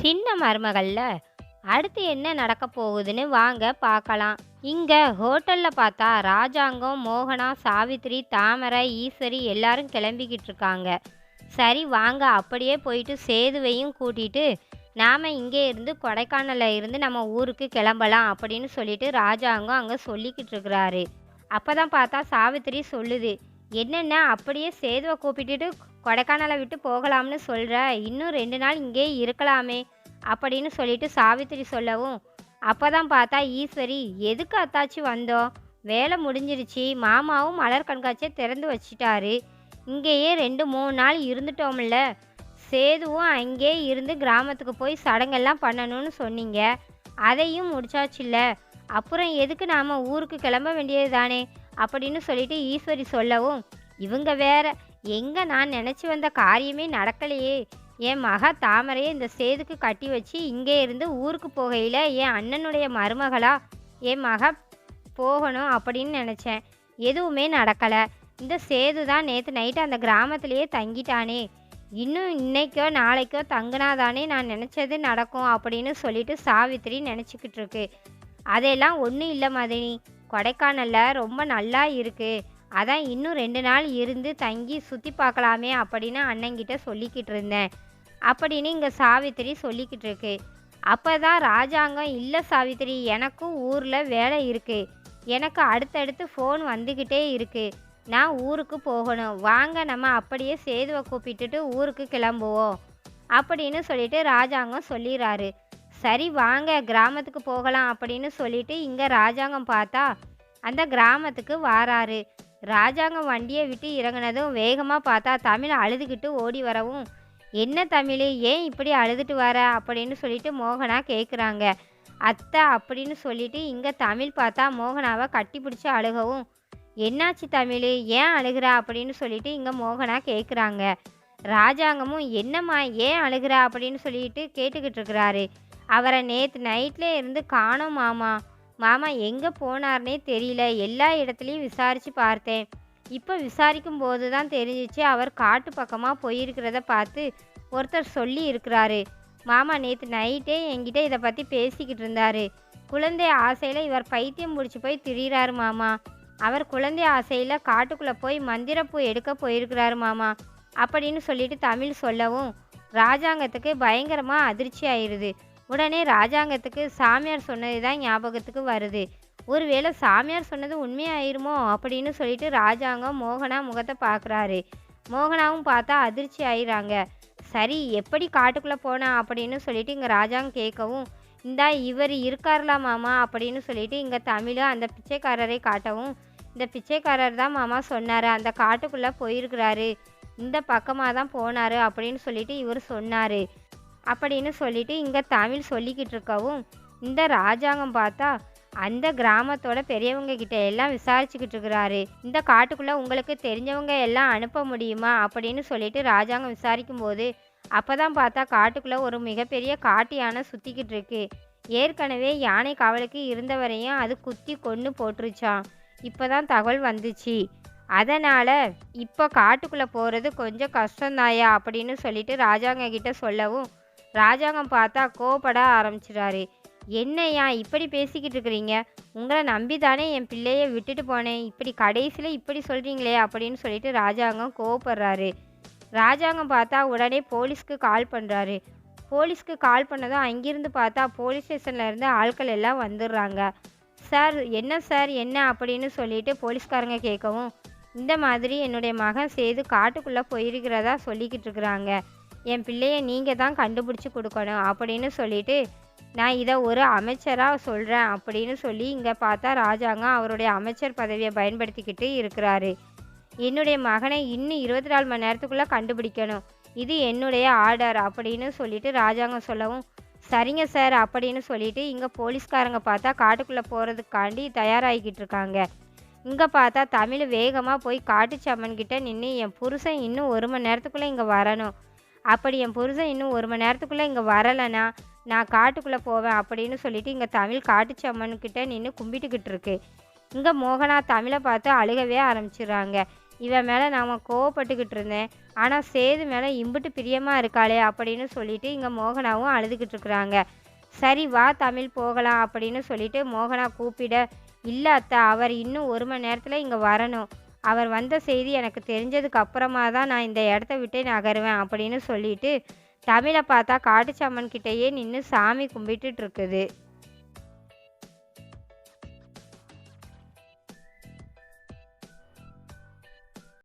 சின்ன மருமகள்ல அடுத்து என்ன நடக்க போகுதுன்னு வாங்க பார்க்கலாம். இங்க ஹோட்டல்ல பார்த்தா ராஜாங்கம் மோகனா சாவித்திரி தாமரை ஈஸ்வரி எல்லாரும் கிளம்பிக்கிட்டு இருக்காங்க. சரி வாங்க அப்படியே போயிட்டு சேதுவையும் கூட்டிட்டு நாம இங்கே இருந்து கொடைக்கானலில் இருந்து நம்ம ஊருக்கு கிளம்பலாம் அப்படின்னு சொல்லிட்டு ராஜாங்கம் அங்கே சொல்லிக்கிட்டு இருக்கிறாரு. அப்பதான் பார்த்தா சாவித்திரி சொல்லுது என்னென்ன? அப்படியே சேதுவை கூப்பிட்டுட்டு கொடைக்கானலை விட்டு போகலாம்னு சொல்கிற இன்னும் ரெண்டு நாள் இங்கே இருக்கலாமே அப்படின்னு சொல்லிட்டு சாவித்திரி சொல்லவும் அப்போ தான் பார்த்தா ஈஸ்வரி எதுக்கு அத்தாச்சி வந்தோம் வேலை முடிஞ்சிருச்சு. மாமாவும் மலர் கண்காட்சியை திறந்து வச்சிட்டாரு. இங்கேயே ரெண்டு மூணு நாள் இருந்துட்டோம்ல. சேதுவும் அங்கே இருந்து கிராமத்துக்கு போய் சடங்கெல்லாம் பண்ணணும்னு சொன்னீங்க. அதையும் முடிச்சாச்சுல்ல. அப்புறம் எதுக்கு நாம் ஊருக்கு கிளம்ப வேண்டியது தானே அப்படின்னு சொல்லிட்டு ஈஸ்வரி சொல்லவும் இவங்க வேற எங்கே நான் நினச்சி வந்த காரியமே நடக்கலையே. என் மக தாமரையை இந்த சேதுக்கு கட்டி வச்சு இங்கே இருந்து ஊருக்கு போகையில் என் அண்ணனுடைய மருமகளா என் மக போகணும் அப்படின்னு நினச்சேன். எதுவுமே நடக்கலை. இந்த சேது தான் நேற்று நைட்டு அந்த கிராமத்திலேயே தங்கிட்டானே. இன்னும் இன்னைக்கோ நாளைக்கோ தங்கினாதானே நான் நினச்சது நடக்கும் அப்படின்னு சொல்லிட்டு சாவித்திரி நினச்சிக்கிட்டு இருக்கு. அதெல்லாம் ஒன்றும் இல்லை மதினி. கொடைக்கானலில் ரொம்ப நல்லா இருக்குது அதான் இன்னும் ரெண்டு நாள் இருந்து தங்கி சுற்றி பார்க்கலாமே அப்படின்னு அண்ணங்கிட்ட சொல்லிக்கிட்டு இருந்தேன். அப்படின்னு இங்கே சாவித்திரி சொல்லிக்கிட்டு இருக்கு. அப்போ தான் ராஜாங்கம் இல்லை சாவித்திரி எனக்கும் ஊரில் வேலை இருக்குது எனக்கு அடுத்தடுத்து ஃபோன் வந்துக்கிட்டே இருக்குது நான் ஊருக்கு போகணும். வாங்க நம்ம அப்படியே சேதுவை கூப்பிட்டுட்டு ஊருக்கு கிளம்புவோம். அப்படின்னு சொல்லிட்டு ராஜாங்கம் சொல்லிடுறாரு சரி வாங்க கிராமத்துக்கு போகலாம். அப்படின்னு சொல்லிட்டு இங்கே ராஜாங்கம் பார்த்தா அந்த கிராமத்துக்கு வாராரு. ராஜாங்கம் வண்டியை விட்டு இறங்குனதும் வேகமாக பார்த்தா தமிழ் அழுதுகிட்டு ஓடி வரவும் என்ன தமிழ் ஏன் இப்படி அழுதுட்டு வர? அப்படின்னு சொல்லிட்டு மோகனா கேட்குறாங்க அத்தை அப்படின்னு சொல்லிட்டு இங்கே தமிழ் பார்த்தா மோகனாவை கட்டி பிடிச்சி அழுகவும் என்னாச்சு தமிழ் ஏன் அழுகிறா? அப்படின்னு சொல்லிட்டு இங்கே மோகனா கேட்குறாங்க ராஜாங்கமும் என்னம்மா ஏன் அழுகிறா? அப்படின்னு சொல்லிட்டு கேட்டுக்கிட்டு இருக்கிறாரு. அவரை நேற்று நைட்லேயே இருந்து காணோம் மாமா. மாமா எங்கே போனார்னே தெரியல. எல்லா இடத்துலையும் விசாரித்து பார்த்தேன். இப்போ விசாரிக்கும் போது தான் தெரிஞ்சிச்சு அவர் காட்டு பக்கமாக போயிருக்கிறத பார்த்து ஒருத்தர் சொல்லி இருக்கிறாரு. மாமா நேற்று நைட்டே என்கிட்ட இதை பற்றி பேசிக்கிட்டு இருந்தாரு. குழந்தை ஆசையில் இவர் பைத்தியம் முடிச்சு போய் திரியிறாரு மாமா. அவர் குழந்தை ஆசையில் காட்டுக்குள்ளே போய் மந்திரப்பூ எடுக்க போயிருக்கிறாரு மாமா. அப்படின்னு சொல்லிட்டு தமிழ் சொல்லவும் ராஜாங்கத்துக்கு பயங்கரமாக அதிர்ச்சி ஆயிடுது உடனே ராஜாங்கத்துக்கு சாமியார் சொன்னது தான் ஞாபகத்துக்கு வருது. ஒருவேளை சாமியார் சொன்னது உண்மையாயிருமோ அப்படின்னு சொல்லிட்டு ராஜாங்கம் மோகனா முகத்தை பார்க்குறாரு. மோகனாவும் பார்த்தா அதிர்ச்சி ஆயிடுறாங்க சரி எப்படி காட்டுக்குள்ளே போனா அப்படின்னு சொல்லிட்டு இங்கே ராஜாங்க கேட்கவும் இந்தா இவர் இருக்கார்லா மாமா அப்படின்னு சொல்லிட்டு இங்கே தமிழ் அந்த பிச்சைக்காரரை காட்டவும் இந்த பிச்சைக்காரர் தான் மாமா சொன்னார் அந்த காட்டுக்குள்ளே போயிருக்கிறாரு. இந்த பக்கமாக தான் போனார் அப்படின்னு சொல்லிட்டு இவர் சொன்னார். அப்படின்னு சொல்லிட்டு இங்கே தமிழ் சொல்லிக்கிட்டு இருக்கவும் இந்த ராஜாங்கம் பார்த்தா அந்த கிராமத்தோட பெரியவங்க கிட்ட எல்லாம் விசாரிச்சுக்கிட்டு இருக்கிறாரு. இந்த காட்டுக்குள்ளே உங்களுக்கு தெரிஞ்சவங்க எல்லாம் அனுப்ப முடியுமா? அப்படின்னு சொல்லிட்டு ராஜாங்கம் விசாரிக்கும் போது அப்போ தான் பார்த்தா காட்டுக்குள்ளே ஒரு மிகப்பெரிய காட்டு யானை சுற்றிக்கிட்டு இருக்கு. ஏற்கனவே யானை காவலுக்கு இருந்தவரையும் அது குத்தி கொன்று போட்டுருச்சான் இப்போ தான் தகவல் வந்துச்சு. அதனால் இப்போ காட்டுக்குள்ளே போகிறது கொஞ்சம் கஷ்டந்தாயா அப்படின்னு சொல்லிட்டு ராஜாங்க கிட்ட சொல்லவும் ராஜாங்கம் பார்த்தா கோவப்பட ஆரம்பிச்சிடாரு என்னையா இப்படி பேசிக்கிட்டு இருக்கிறீங்க? உங்களை நம்பி தானே என் பிள்ளைய விட்டுட்டு போனேன். இப்படி கடைசியில் இப்படி சொல்கிறீங்களே அப்படின்னு சொல்லிட்டு ராஜாங்கம் கோவப்படுறாரு. ராஜாங்கம் பார்த்தா உடனே போலீஸ்க்கு கால் பண்ணுறாரு போலீஸ்க்கு கால் பண்ணதும் அங்கிருந்து பார்த்தா போலீஸ் ஸ்டேஷனில் இருந்து ஆட்கள் எல்லாம் வந்துடுறாங்க. சார் என்ன சார் என்ன அப்படின்னு சொல்லிட்டு போலீஸ்காரங்க கேட்கவும் இந்த மாதிரி என்னுடைய மகன் சேது காட்டுக்குள்ளே போயிருக்கிறதா சொல்லிக்கிட்டு இருக்கிறாங்க. என் பிள்ளைய நீங்கள் தான் கண்டுபிடிச்சி கொடுக்கணும் அப்படின்னு சொல்லிட்டு நான் இதை ஒரு அமைச்சராக சொல்கிறேன் அப்படின்னு சொல்லி இங்கே பார்த்தா ராஜாங்கம் அவருடைய அமைச்சர் பதவியை பயன்படுத்திக்கிட்டு இருக்கிறாரு. என்னுடைய மகனை இன்னும் இருபத்தி நாலு மணி நேரத்துக்குள்ளே கண்டுபிடிக்கணும். இது என்னுடைய ஆர்டர் அப்படின்னு சொல்லிட்டு ராஜாங்கம் சொல்லவும் சரிங்க சார் அப்படின்னு சொல்லிட்டு இங்கே போலீஸ்காரங்க பார்த்தா காட்டுக்குள்ளே போகிறதுக்காண்டி தயாராகிக்கிட்டு இருக்காங்க. இங்கே பார்த்தா தமிழ் வேகமாக போய் காட்டுச்சம்மன் கிட்ட நின்று என் புருஷன் இன்னும் ஒரு மணி நேரத்துக்குள்ளே இங்கே வரணும். அப்படி என் புருஷன் இன்னும் ஒரு மணி நேரத்துக்குள்ளே இங்கே வரலைன்னா நான் காட்டுக்குள்ளே போவேன் அப்படின்னு சொல்லிட்டு இங்கே தமிழ் காட்டுச்சம்மன் கிட்ட நின்று கும்பிட்டுக்கிட்டு இருக்கு. இங்கே மோகனா தமிழை பார்த்து அழுகவே ஆரம்பிச்சிடுறாங்க. இவன் மேலே நாம் கோவப்பட்டுக்கிட்டு இருந்தேன். ஆனால் சேது மேலே இம்புட்டு பிரியமாக இருக்காளே அப்படின்னு சொல்லிட்டு இங்கே மோகனாவும் அழுதுகிட்டு இருக்கிறாங்க. சரி வா தமிழ் போகலாம் அப்படின்னு சொல்லிட்டு மோகனா கூப்பிட இல்லை அத்தா அவர் இன்னும் ஒரு மணி நேரத்தில் இங்கே வரணும். அவர் வந்த செய்தி எனக்கு தெரிஞ்சதுக்கு அப்புறமா தான் நான் இந்த இடத்த விட்டே நகருவேன் அப்படின்னு சொல்லிட்டு தமிழை பார்த்தா காட்டுச்சாமன் கிட்டேயே நின்று சாமி கும்பிட்டுட்டு இருக்குது.